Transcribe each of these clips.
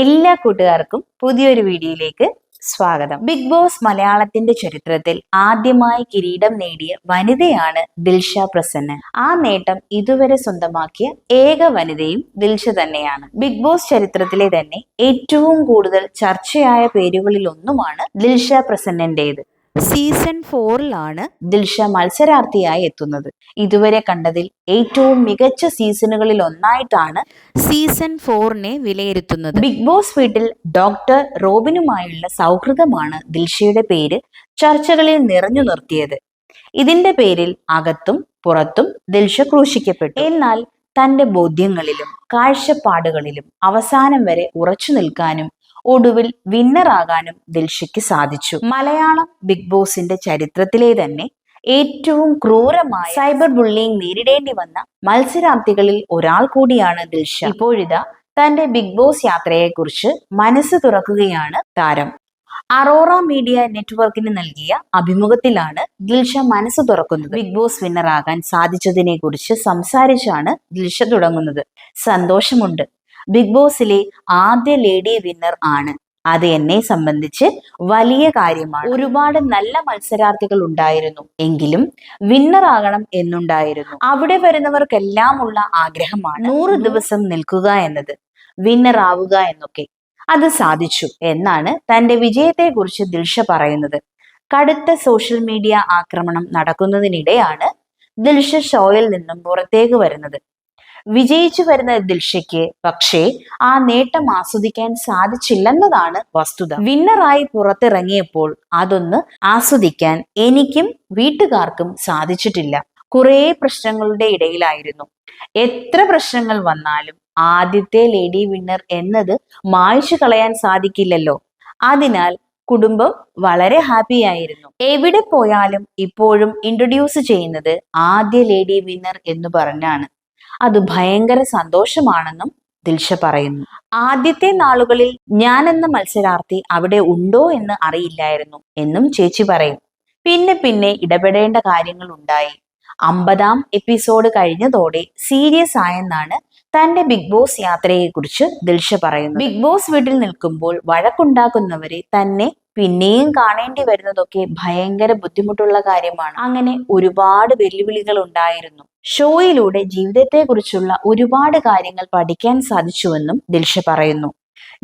എല്ലാ കൂട്ടുകാർക്കും പുതിയൊരു വീഡിയോയിലേക്ക് സ്വാഗതം. ബിഗ് ബോസ് മലയാളത്തിന്റെ ചരിത്രത്തിൽ ആദ്യമായി കിരീടം നേടിയ വനിതയാണ് ദിൽഷ പ്രസന്ന. ആ നേട്ടം ഇതുവരെ സ്വന്തമാക്കിയ ഏക വനിതയും ദിൽഷ തന്നെയാണ്. ബിഗ് ബോസ് ചരിത്രത്തിലെ തന്നെ ഏറ്റവും കൂടുതൽ ചർച്ചയായ പേരുകളിൽ ഒന്നുമാണ് ദിൽഷ പ്രസന്നന്റേത്. സീസൺ ഫോറിലാണ് ദിൽഷ മത്സരാർത്ഥിയായി എത്തുന്നത്. ഇതുവരെ കണ്ടതിൽ ഏറ്റവും മികച്ച സീസണുകളിൽ ഒന്നായിട്ടാണ് സീസൺ ഫോറിനെ വിലയിരുത്തുന്നത്. ബിഗ് ബോസ് വീട്ടിൽ ഡോക്ടർ റോബിനുമായുള്ള സൗഹൃദമാണ് ദിൽഷയുടെ പേര് ചർച്ചകളിൽ നിറഞ്ഞു നിർത്തിയത്. ഇതിന്റെ പേരിൽ അകത്തും പുറത്തും ദിൽഷ ക്രൂശിക്കപ്പെട്ടു. എന്നാൽ തന്റെ ബോധ്യങ്ങളിലും കാഴ്ചപ്പാടുകളിലും അവസാനം വരെ ഉറച്ചു നിൽക്കാനും ഒടുവിൽ വിന്നറാകാനും ദിൽഷയ്ക്ക് സാധിച്ചു. മലയാളം ബിഗ് ബോസിന്റെ ചരിത്രത്തിലെ തന്നെ ഏറ്റവും ക്രൂരമായ സൈബർ ബുള്ളിങ് നേരിടേണ്ടി വന്ന മത്സരാർത്ഥികളിൽ ഒരാൾ കൂടിയാണ് ദിൽഷ. ഇപ്പോഴിതാ തന്റെ ബിഗ് ബോസ് യാത്രയെക്കുറിച്ച് മനസ്സ് തുറക്കുകയാണ് താരം. അറോറ മീഡിയ നെറ്റ്വർക്കിന് നൽകിയ അഭിമുഖത്തിലാണ് ദിൽഷ മനസ്സ് തുറക്കുന്നത്. ബിഗ് ബോസ് വിന്നറാകാൻ സാധിച്ചതിനെ കുറിച്ച് സംസാരിച്ചാണ് ദിൽഷ തുടങ്ങുന്നത്. സന്തോഷമുണ്ട്. ബിഗ് ബോസിലെ ആദ്യ ലേഡി വിന്നർ ആണ്. അത് എന്നെ സംബന്ധിച്ച് വലിയ കാര്യമാണ്. ഒരുപാട് നല്ല മത്സരാർത്ഥികൾ ഉണ്ടായിരുന്നു. എങ്കിലും വിന്നർ ആകണം എന്നുണ്ടായിരുന്നു. അവിടെ വരുന്നവർക്കെല്ലാം ഉള്ള ആഗ്രഹമാണ് നൂറ് ദിവസം നിൽക്കുക എന്നത്. വിന്നർ ആവുക എന്നൊക്കെ. അത് സാധിച്ചു എന്നാണ് തന്റെ വിജയത്തെക്കുറിച്ച് ദിൽഷ പറയുന്നത്. കടുത്ത സോഷ്യൽ മീഡിയ ആക്രമണം നടക്കുന്നതിനിടെയാണ് ദിൽഷ ഷോയിൽ നിന്നും പുറത്തേക്ക് വരുന്നത്. വിജയിച്ചു വരുന്ന ദിൽഷയ്ക്ക് പക്ഷേ ആ നേട്ടം ആസ്വദിക്കാൻ സാധിച്ചില്ലെന്നതാണ് വസ്തുത. വിന്നറായി പുറത്തിറങ്ങിയപ്പോൾ അതൊന്ന് ആസ്വദിക്കാൻ എനിക്കും വീട്ടുകാർക്കും സാധിച്ചിട്ടില്ല. കുറേ പ്രശ്നങ്ങളുടെ ഇടയിലായിരുന്നു. എത്ര പ്രശ്നങ്ങൾ വന്നാലും ആദ്യത്തെ ലേഡി വിന്നർ എന്നത് മായ്ച്ചു കളയാൻ സാധിക്കില്ലല്ലോ. അതിനാൽ കുടുംബം വളരെ ഹാപ്പി ആയിരുന്നു. എവിടെ പോയാലും ഇപ്പോഴും ഇൻട്രൊഡ്യൂസ് ചെയ്യുന്നത് ആദ്യ ലേഡി വിന്നർ എന്ന് പറഞ്ഞാണ്. അത് ഭയങ്കര സന്തോഷമാണെന്നും ദിൽഷ പറയുന്നു. ആദ്യത്തെ നാളുകളിൽ ഞാൻ എന്ന മത്സരാർത്ഥി അവിടെ ഉണ്ടോ എന്ന് അറിയില്ലായിരുന്നു എന്നും ചേച്ചി പറയും പിന്നെ പിന്നെ ഇടപെടേണ്ട കാര്യങ്ങൾ ഉണ്ടായി. അമ്പതാം എപ്പിസോഡ് കഴിഞ്ഞതോടെ സീരിയസ് ആയെന്നാണ് തന്റെ ബിഗ് ബോസ് യാത്രയെക്കുറിച്ച് ദിൽഷ പറയുന്നു ബിഗ് ബോസ് വീട്ടിൽ നിൽക്കുമ്പോൾ വഴക്കുണ്ടാക്കുന്നവരെ തന്നെ പിന്നെയും കാണേണ്ടി വരുന്നതൊക്കെ ഭയങ്കര ബുദ്ധിമുട്ടുള്ള കാര്യമാണ്. അങ്ങനെ ഒരുപാട് വെല്ലുവിളികൾ ഉണ്ടായിരുന്നു. ഷോയിലൂടെ ജീവിതത്തെക്കുറിച്ചുള്ള ഒരുപാട് കാര്യങ്ങൾ പഠിക്കാൻ സാധിച്ചുവെന്നും ദിൽഷ പറയുന്നു.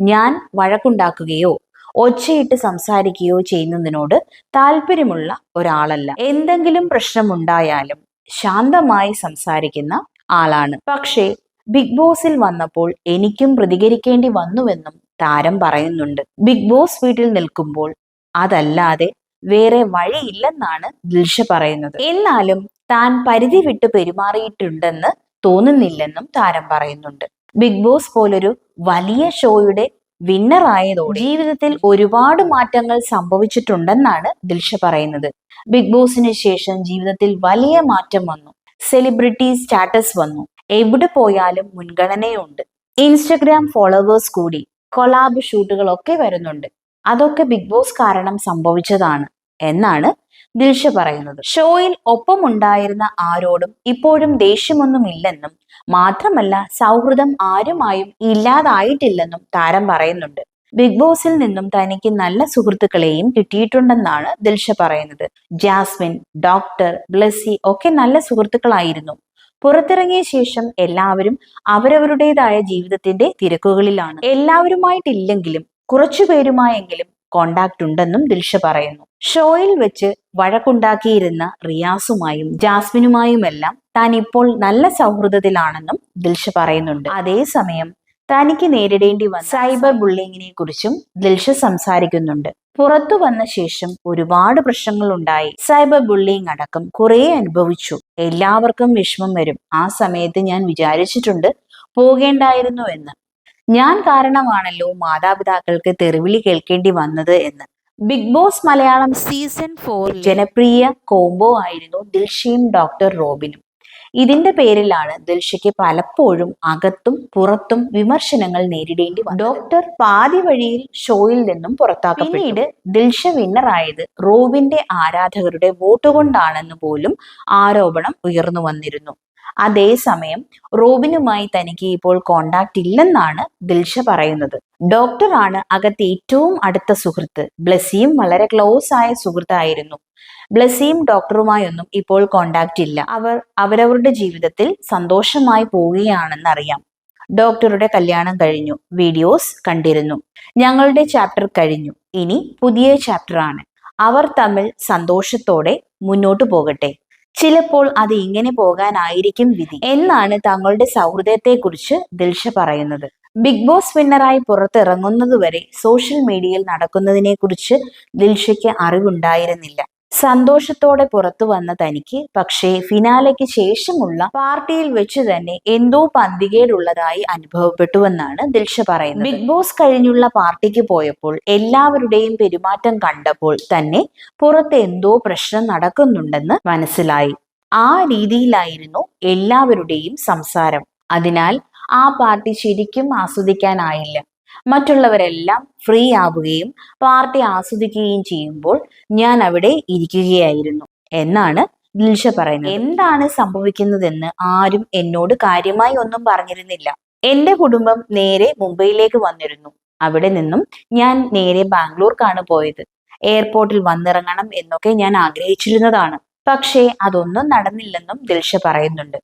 ഞാൻ വഴക്കുണ്ടാക്കുകയോ ഒച്ചയിട്ട് സംസാരിക്കുകയോ ചെയ്യുന്നതിനോട് താല്പര്യമുള്ള ഒരാളല്ല. എന്തെങ്കിലും പ്രശ്നമുണ്ടായാലും ശാന്തമായി സംസാരിക്കുന്ന ആളാണ്. പക്ഷേ ബിഗ് ബോസിൽ വന്നപ്പോൾ എനിക്കും പ്രതികരിക്കേണ്ടി വന്നുവെന്നും താരം പറയുന്നുണ്ട്. ബിഗ് ബോസ് വീട്ടിൽ നിൽക്കുമ്പോൾ അതല്ലാതെ വേറെ വഴിയില്ലെന്നാണ് ദിൽഷ പറയുന്നത്. എന്നാലും താൻ പരിധി വിട്ട് പെരുമാറിയിട്ടുണ്ടെന്ന് തോന്നുന്നില്ലെന്നും താരം പറയുന്നുണ്ട്. ബിഗ് ബോസ് പോലൊരു വലിയ ഷോയുടെ വിന്നർ ആയതോടെ ജീവിതത്തിൽ ഒരുപാട് മാറ്റങ്ങൾ സംഭവിച്ചിട്ടുണ്ടെന്നാണ് ദിൽഷ പറയുന്നത്. ബിഗ് ബോസിന് ശേഷം ജീവിതത്തിൽ വലിയ മാറ്റം വന്നു. സെലിബ്രിറ്റി സ്റ്റാറ്റസ് വന്നു. എവിടെ പോയാലും മുൻഗണനയുണ്ട്. ഇൻസ്റ്റഗ്രാം ഫോളോവേഴ്സ് കൂടി കൊളാബ് ഷൂട്ടുകളൊക്കെ വരുന്നുണ്ട്. അതൊക്കെ ബിഗ് ബോസ് കാരണം സംഭവിച്ചതാണ് എന്നാണ് ദിൽഷ പറയുന്നത്. ഷോയിൽ ഒപ്പമുണ്ടായിരുന്ന ആരോടും ഇപ്പോഴും ദേഷ്യമൊന്നുമില്ലെന്നും മാത്രമല്ല സൗഹൃദം ആരുമായും ഇല്ലാതായിട്ടില്ലെന്നും താരം പറയുന്നുണ്ട്. ബിഗ് ബോസിൽ നിന്നും തനിക്ക് നല്ല സുഹൃത്തുക്കളെയും കിട്ടിയിട്ടുണ്ടെന്നാണ് ദിൽഷ പറയുന്നത്. ജാസ്മിൻ ഡോക്ടർ ബ്ലസ്സി ഒക്കെ നല്ല സുഹൃത്തുക്കളായിരുന്നു. പുറത്തിറങ്ങിയ ശേഷം എല്ലാവരും അവരവരുടേതായ ജീവിതത്തിന്റെ തിരക്കുകളിലാണ്. എല്ലാവരുമായിട്ടില്ലെങ്കിലും കുറച്ചുപേരുമായെങ്കിലും കോണ്ടാക്ട് ഉണ്ടെന്നും ദിൽഷ പറയുന്നു. ഷോയിൽ വെച്ച് വഴക്കുണ്ടാക്കിയിരുന്ന റിയാസുമായും ജാസ്മിനുമായുമെല്ലാം താൻ ഇപ്പോൾ നല്ല സൗഹൃദത്തിലാണെന്നും ദിൽഷ പറയുന്നുണ്ട്. അതേസമയം തനിക്ക് നേരിടേണ്ടി വന്ന സൈബർ ബുള്ളിങ്ങിനെ കുറിച്ചും ദിൽഷ സംസാരിക്കുന്നുണ്ട്. പുറത്തു വന്ന ശേഷം ഒരുപാട് പ്രശ്നങ്ങൾ ഉണ്ടായി സൈബർ ബുള്ളിങ് അടക്കം കുറെ അനുഭവിച്ചു. എല്ലാവർക്കും വിഷമം വരും. ആ സമയത്ത് ഞാൻ വിചാരിച്ചിട്ടുണ്ട് പോകേണ്ടായിരുന്നു എന്ന്. ഞാൻ കാരണമാണല്ലോ മാതാപിതാക്കൾക്ക് തെറിവിളി കേൾക്കേണ്ടി വന്നത് എന്ന്. Big Boss Malayalam season four ജനപ്രിയ കോംബോ ആയിരുന്നു ദിൽഷയും ഡോക്ടർ റോബിനും. ഇതിന്റെ പേരിലാണ് ദിൽഷയ്ക്ക് പലപ്പോഴും അകത്തും പുറത്തും വിമർശനങ്ങൾ നേരിടേണ്ടി വന്നു ഡോക്ടർ പാതി വഴിയിൽ ഷോയിൽ നിന്നും പുറത്താക്കപ്പെട്ടു. പിന്നീട് ദിൽഷ വിന്നറായത് റോബിന്റെ ആരാധകരുടെ വോട്ട് കൊണ്ടാണെന്ന് പോലും ആരോപണം ഉയർന്നു വന്നിരുന്നു. അതേസമയം റോബിനുമായി തനിക്ക് ഇപ്പോൾ കോണ്ടാക്ട് ഇല്ലെന്നാണ് ദിൽഷ പറയുന്നത്. ഡോക്ടറാണ് അകത്ത് ഏറ്റവും അടുത്ത സുഹൃത്ത്. ബ്ലസ്സിയും വളരെ ക്ലോസ് ആയ സുഹൃത്തായിരുന്നു. ബ്ലസ്സിയും ഡോക്ടറുമായൊന്നും ഇപ്പോൾ കോണ്ടാക്ട് ഇല്ല. അവർ അവരവരുടെ ജീവിതത്തിൽ സന്തോഷമായി പോവുകയാണെന്നറിയാം. ഡോക്ടറുടെ കല്യാണം കഴിഞ്ഞു. വീഡിയോസ് കണ്ടിരുന്നു. ഞങ്ങളുടെ ചാപ്റ്റർ കഴിഞ്ഞു. ഇനി പുതിയ ചാപ്റ്ററാണ് അവർ തമ്മിൽ സന്തോഷത്തോടെ മുന്നോട്ടു പോകട്ടെ. ചിലപ്പോൾ അത് ഇങ്ങനെ പോകാനായിരിക്കും വിധി. എന്നാണ് തങ്ങളുടെ സൗഹൃദത്തെക്കുറിച്ച് ദിൽഷ പറയുന്നത്. ബിഗ് ബോസ് വിന്നറായി പുറത്തിറങ്ങുന്നതുവരെ സോഷ്യൽ മീഡിയയിൽ നടക്കുന്നതിനെ കുറിച്ച് ദിൽഷയ്ക്ക് അറിവുണ്ടായിരുന്നില്ല. സന്തോഷത്തോടെ പുറത്തു വന്ന തനിക്ക്. പക്ഷേ ഫിനാലയ്ക്ക് ശേഷമുള്ള പാർട്ടിയിൽ വെച്ച് തന്നെ എന്തോ പന്തികേടുള്ളതായി അനുഭവപ്പെട്ടുവെന്നാണ് ദിൽഷ പറയുന്നത്. ബിഗ് ബോസ് കഴിഞ്ഞുള്ള പാർട്ടിക്ക് പോയപ്പോൾ എല്ലാവരുടെയും പെരുമാറ്റം കണ്ടപ്പോൾ തന്നെ പുറത്ത് എന്തോ പ്രശ്നം നടക്കുന്നുണ്ടെന്ന് മനസ്സിലായി. ആ രീതിയിലായിരുന്നു എല്ലാവരുടെയും സംസാരം. അതിനാൽ ആ പാർട്ടി ശരിക്കും ആസ്വദിക്കാനായില്ല. മറ്റുള്ളവരെല്ലാം ഫ്രീ ആവുകയും പാർട്ടി ആസ്വദിക്കുകയും ചെയ്യുമ്പോൾ ഞാൻ അവിടെ ഇരിക്കുകയായിരുന്നു. എന്നാണ് ദിൽഷ പറയുന്നത്. എന്താണ് സംഭവിക്കുന്നതെന്ന് ആരും എന്നോട് കാര്യമായി ഒന്നും പറഞ്ഞിരുന്നില്ല. എന്റെ കുടുംബം നേരെ മുംബൈയിലേക്ക് വന്നിരുന്നു. അവിടെ നിന്നും ഞാൻ നേരെ ബാംഗ്ലൂർക്കാണ് പോയത്. എയർപോർട്ടിൽ വന്നിറങ്ങണം എന്നൊക്കെ ഞാൻ ആഗ്രഹിച്ചിരുന്നതാണ്. പക്ഷേ അതൊന്നും നടന്നില്ലെന്നും ദിൽഷ പറയുന്നുണ്ട്.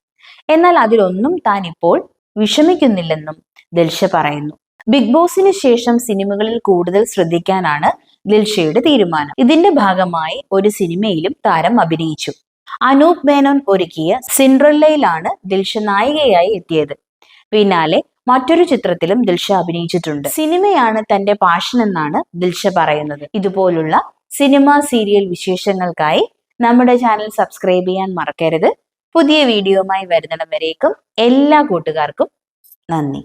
എന്നാൽ അതിലൊന്നും താൻ ഇപ്പോൾ വിഷമിക്കുന്നില്ലെന്നും ദിൽഷ പറയുന്നു. ബിഗ് ബോസിന് ശേഷം സിനിമകളിൽ കൂടുതൽ ശ്രദ്ധിക്കാനാണ് ദിൽഷയുടെ തീരുമാനം. ഇതിന്റെ ഭാഗമായി ഒരു സിനിമയിലും താരം അഭിനയിച്ചു. അനൂപ് മേനോൻ ഒരുക്കിയ സിൻഡ്രല്ലയിലാണ് ദിൽഷ നായികയായി എത്തിയത്. പിന്നാലെ മറ്റൊരു ചിത്രത്തിലും ദിൽഷ അഭിനയിച്ചിട്ടുണ്ട്. സിനിമയാണ് തന്റെ പാഷൻ എന്നാണ് ദിൽഷ പറയുന്നത്. ഇതുപോലുള്ള സിനിമ സീരിയൽ വിശേഷങ്ങൾക്കായി നമ്മുടെ ചാനൽ സബ്സ്ക്രൈബ് ചെയ്യാൻ മറക്കരുത്. പുതിയ വീഡിയോയുമായി വരുന്നിടം വരേക്കും എല്ലാ കൂട്ടുകാർക്കും നന്ദി.